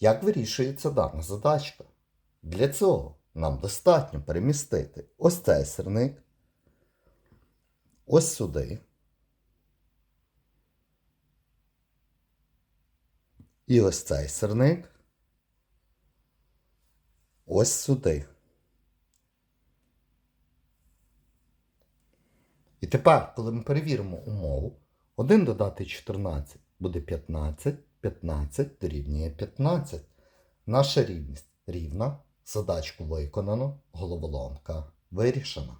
Як вирішується дана задачка? Для цього нам достатньо перемістити ось цей сирник, ось сюди. І ось цей сирник. Ось сюди. І тепер, коли ми перевіримо умову, 1 додати 14 буде 15, 15 дорівнює 15. Наша рівність рівна, задачку виконано, головоломка вирішена.